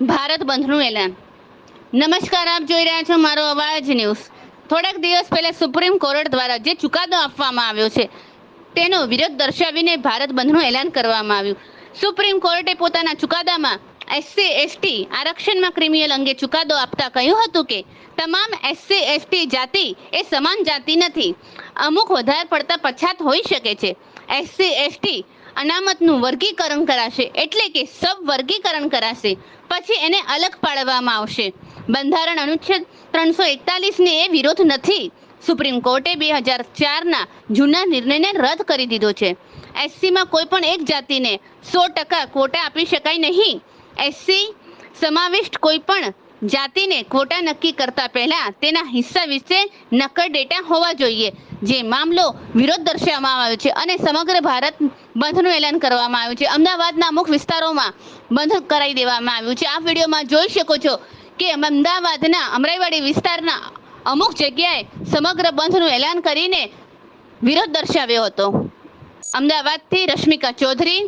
ભારત બંધનું એલાન. નમસ્કાર, આપ જોઈ રહ્યા છો મારો અવાજ ન્યૂઝ. થોડાક દિવસ પહેલા સુપ્રીમ કોર્ટ દ્વારા જે ચુકાદો આપવામાં આવ્યો છે, તેનો વિરોધ દર્શાવીને ભારત બંધનું એલાન કરવામાં આવ્યું. સુપ્રીમ કોર્ટે પોતાના ચુકાદામાં એસસી, એસટી, આરક્ષણમાં ક્રિમિનલ અંગે ચુકાદો આપતા કહ્યું હતું કે, તમામ એસસી, એસટી જાતિ એ સમાન જાતિ નથી. અમુક વધારે પડતા પછાત હોઈ શકે છે. એસસી, એસટી અનામતનું વર્ગીકરણ કરાશે એટલે કે સબ વર્ગીકરણ કરાશે. પછી એને અલગ પાડવામાં આવશે. બંધારણ અનુચ્છેદ ત્રણસો એકતાલીસને એ વિરોધ નથી. સુપ્રીમ કોર્ટે બે હજાર ચારના જૂના નિર્ણયને રદ કરી દીધો છે. એસસીમાં કોઈ પણ એક જાતિને સો ટકા કોટા આપી શકાય નહીં. એસસી સમાવિષ્ટ કોઈ પણ જાતિને કોટા નક્કી કરતા પહેલા તેના હિસ્સા વિશે નક્કર ડેટા હોવા જોઈએ. જે મામલો વિરોધ દર્શાવવામાં આવ્યો છે અને સમગ્ર ભારત બંધનું એલાન કરવામાં આવ્યું છે. અમદાવાદના અમુક વિસ્તારોમાં બંધ કરાવી દેવામાં આવ્યું છે. આ વિડીયોમાં જોઈ શકો છો કે અમદાવાદના અમરાઈવાડી વિસ્તારના અમુક જગ્યાએ સમગ્ર બંધનું એલાન કરીને વિરોધ દર્શાવ્યો હતો. અમદાવાદથી રશ્મિકા ચૌધરી.